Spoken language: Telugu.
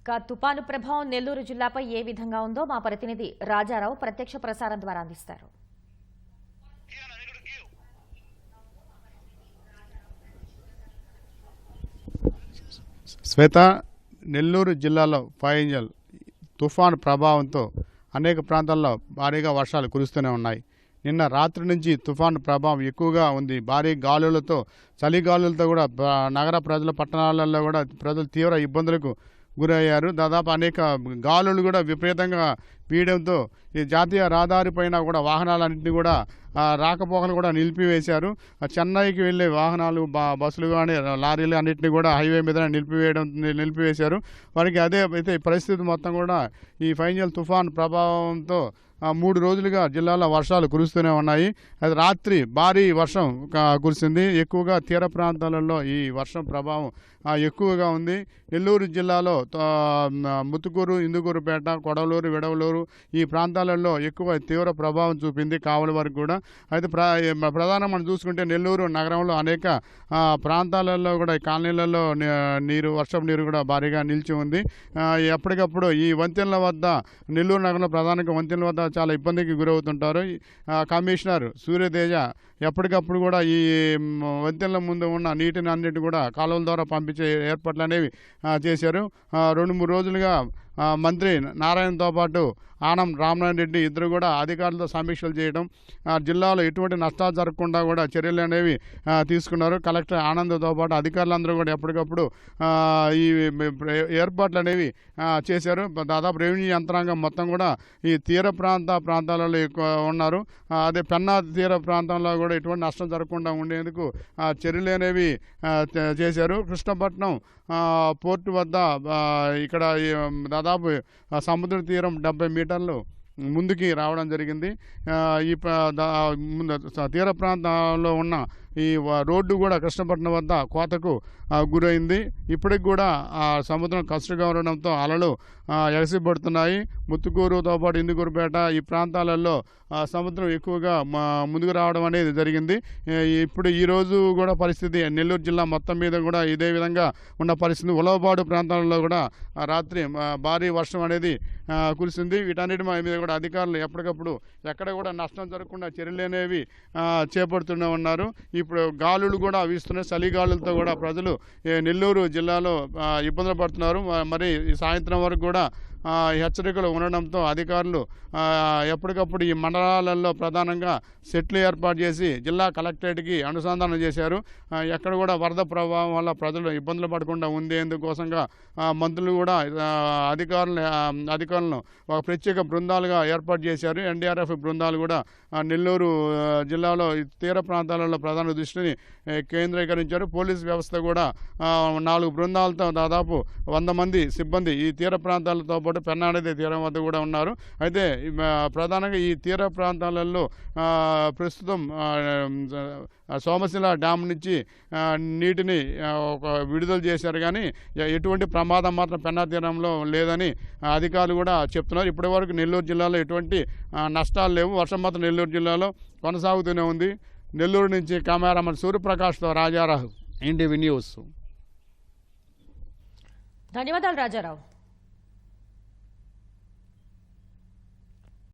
ఇక తుపాను ప్రభావం నెల్లూరు జిల్లాపై ఏ విధంగా ఉందో మా ప్రతినిధి రాజారావు ప్రత్యక్ష ప్రసారం ద్వారా అందిస్తారు. శ్వేత నెల్లూరు జిల్లాలో ఫైంజల్ తుఫాను ప్రభావంతో అనేక ప్రాంతాల్లో భారీగా వర్షాలు కురుస్తూనే ఉన్నాయి. నిన్న రాత్రి నుంచి తుఫాను ప్రభావం ఎక్కువగా ఉంది. భారీ గాలులతో చలి గాలులతో కూడా నగర ప్రజల పట్టణాలలో కూడా ప్రజలు తీవ్ర ఇబ్బందులకు గురయ్యారు. దాదాపు అనేక గాలులు కూడా విపరీతంగా వీయడంతో ఈ జాతీయ రహదారి పైన కూడా వాహనాలన్నింటినీ కూడా రాకపోకలు కూడా నిలిపివేశారు. చెన్నైకి వెళ్ళే వాహనాలు బస్సులు కానీ లారీలు అన్నింటినీ కూడా హైవే మీద నిలిపివేయడం నిలిపివేశారు. వారికి అదే అయితే పరిస్థితి మొత్తం కూడా ఈ ఫైనల్ తుఫాన్ ప్రభావంతో మూడు రోజులుగా జిల్లాలో వర్షాలు కురుస్తూనే ఉన్నాయి. అది రాత్రి భారీ వర్షం కురిసింది. ఎక్కువగా తీర ప్రాంతాలలో ఈ వర్షం ప్రభావం ఎక్కువగా ఉంది. నెల్లూరు జిల్లాలో త- ముత్తుకూరు ఇందుకూరుపేట కొడవలూరు విడవలూరు ఈ ప్రాంతాలలో ఎక్కువ తీవ్ర ప్రభావం చూపింది కావలి వరకు కూడా. అయితే ప్ర ప్రధానం మనం చూసుకుంటే నెల్లూరు నగరంలో అనేక ప్రాంతాలలో కూడా కాలనీలలో నీరు వర్షపు నీరు కూడా భారీగా నిలిచి ఉంది. ఎప్పటికప్పుడు ఈ వంతెనల వద్ద నెల్లూరు నగరంలో ప్రధానంగా వంతెనల వద్ద చాలా ఇబ్బందికి గురవుతుంటారు. ఈ, కమిషనర్ సూర్యతేజ ఎప్పటికప్పుడు కూడా ఈ వంతెనల ముందు ఉన్న నీటిని అన్నిటి కూడా కాలువల ద్వారా పంపించే ఏర్పాట్లు అనేవి చేశారు. రెండు మూడు రోజులుగా మంత్రి నారాయణతో పాటు ఆనం రామనారాయణ రెడ్డి ఇద్దరు కూడా అధికారులతో సమీక్షలు చేయడం ఆ, జిల్లాలో ఎటువంటి నష్టాలు జరగకుండా కూడా చర్యలు అనేవి తీసుకున్నారు. కలెక్టర్ ఆనంద్తో పాటు అధికారులందరూ కూడా ఎప్పటికప్పుడు ఈ ఏర్పాట్లు అనేవి చేశారు. దాదాపు రెవెన్యూ యంత్రాంగం మొత్తం కూడా ఈ తీర ప్రాంత ప్రాంతాలలో ఎక్కువ ఉన్నారు. అదే పెన్నా తీర ప్రాంతంలో కూడా ఎటువంటి నష్టం జరగకుండా ఉండేందుకు ఆ, చర్యలు అనేవి చేశారు. కృష్ణపట్నం పోర్టు వద్ద ఇక్కడ దాదాపు దాదాపు సముద్ర తీరం డెబ్బై మీటర్లు ముందుకి రావడం జరిగింది. ఈ తీర ప్రాంతంలో ఉన్న ఈ రోడ్డు కూడా కృష్ణపట్నం వద్ద కోతకు గురైంది. ఇప్పటికి కూడా ఆ సముద్రం కష్టంగా ఉండడంతో అలలు ఎగసిపడుతున్నాయి. ముత్తుకూరుతో పాటు ఇందుకూరుపేట ఈ ప్రాంతాలలో సముద్రం ఎక్కువగా మా ముందుకు రావడం అనేది జరిగింది. ఇప్పుడు ఈ రోజు కూడా పరిస్థితి నెల్లూరు జిల్లా మొత్తం మీద కూడా ఇదే విధంగా ఉన్న పరిస్థితి. ఉలవపాడు ప్రాంతాలలో కూడా రాత్రి భారీ వర్షం అనేది కురిసింది. వీటన్నిటి మీద కూడా అధికారులు ఎప్పటికప్పుడు ఎక్కడ కూడా నష్టం జరగకుండా చర్యలు అనేవి చేపడుతూనే ఉన్నారు. ఇప్పుడు గాలులు కూడా వీస్తున్నాయి. చలి గాలులతో కూడా ప్రజలు నెల్లూరు జిల్లాలో ఇబ్బందులు పడుతున్నారు. మరి ఈ సాయంత్రం వరకు కూడా హెచ్చరికలు ఉండడంతో అధికారులు ఎప్పటికప్పుడు ఈ మండలాలలో ప్రధానంగా సెట్లు ఏర్పాటు చేసి జిల్లా కలెక్టరేట్కి అనుసంధానం చేశారు. ఎక్కడ కూడా వరద ప్రభావం వల్ల ప్రజలు ఇబ్బందులు పడకుండా ఉండేందుకోసంగా మంత్రులు కూడా అధికారులు అధికారులను ఒక ప్రత్యేక బృందాలుగా ఏర్పాటు చేశారు. ఎన్డీఆర్ఎఫ్ బృందాలు కూడా నెల్లూరు జిల్లాలో ఈ తీర ప్రాంతాలలో ప్రధాన దృష్టిని కేంద్రీకరించారు. పోలీస్ వ్యవస్థ కూడా నాలుగు బృందాలతో దాదాపు వంద మంది సిబ్బంది ఈ తీర ప్రాంతాలతో పాటు పెన్నానది తీరం వద్ద కూడా ఉన్నారు. అయితే ప్రధానంగా ఈ తీర ప్రాంతాలలో ప్రస్తుతం సోమశిల డ్యామ్ నుంచి నీటిని ఒక విడుదల చేశారు కానీ ఎటువంటి ప్రమాదం మాత్రం పెన్నా తీరంలో లేదని అధికారులు కూడా చెప్తున్నారు. ఇప్పటివరకు నెల్లూరు జిల్లాలో ఎటువంటి నష్టాలు లేవు. వర్షం మాత్రం నెల్లూరు జిల్లాలో కొనసాగుతూనే ఉంది. నెల్లూరు నుంచి కెమెరామన్ సూర్యప్రకాష్తో రాజారావు ఎన్టీవీ న్యూస్. ధన్యవాదాలు రాజారావు.